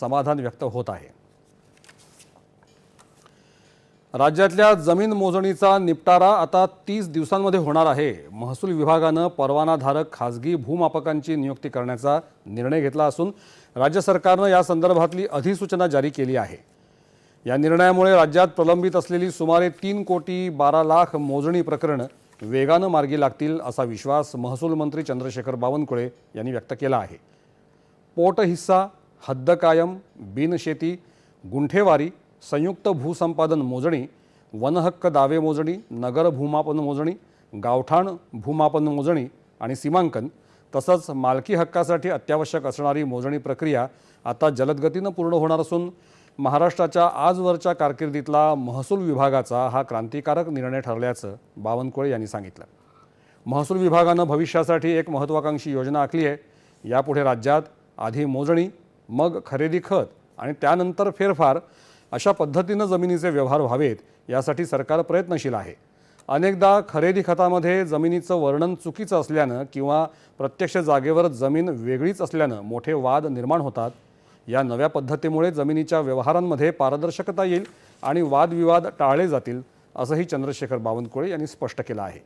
समाधान व्यक्त होत आहे. राज्यातल्या जमीन मोजणीचा निपटारा आता तीस दिवसांमध्ये होणार आहे. महसूल विभागानं परवानाधारक खासगी भूमापकांची नियुक्ती करण्याचा निर्णय घेतला असून राज्य सरकारनं या संदर्भातली अधिसूचना जारी केली आहे. या निर्णयामुळे राज्यात प्रलंबित असलेली सुमारे तीन कोटी बारा लाख मोजणी प्रकरणं वेगानं मार्गी लागतील असा विश्वास महसूल मंत्री चंद्रशेखर बावनकुळे यांनी व्यक्त केला आहे. पोट हिस्सा हद्द कायम बिनशेती गुंठेवारी संयुक्त भूसंपादन मोजणी वनहक्क दावे मोजणी नगर भूमापन मोजणी गावठाण भूमापन मोजणी आणि सीमांकन तसंच मालकी हक्कासाठी अत्यावश्यक असणारी मोजणी प्रक्रिया आता जलदगतीनं पूर्ण होणार असून महाराष्ट्राच्या आजवरच्या कारकिर्दीतला महसूल विभागाचा हा क्रांतिकारक निर्णय ठरल्याचं बावनकुळे यांनी सांगितलं. महसूल विभागानं भविष्यासाठी एक महत्त्वाकांक्षी योजना आखली आहे. यापुढे राज्यात आधी मोजणी मग खरेदी खत आणि त्यानंतर फेरफार अशा पद्धतीनं जमिनीचे व्यवहार व्हावेत यासाठी सरकार प्रयत्नशील आहे. अनेकदा खरेदी खतामध्ये जमिनीचं वर्णन चुकीचं असल्यानं किंवा प्रत्यक्ष जागेवर जमीन वेगळीच असल्यानं मोठे वाद निर्माण होतात. या नव्या पद्धतीमुळे जमिनीच्या व्यवहारांमध्ये पारदर्शकता येईल आणि वादविवाद टाळले जातील असंही चंद्रशेखर बावनकुळे यांनी स्पष्ट केलं आहे.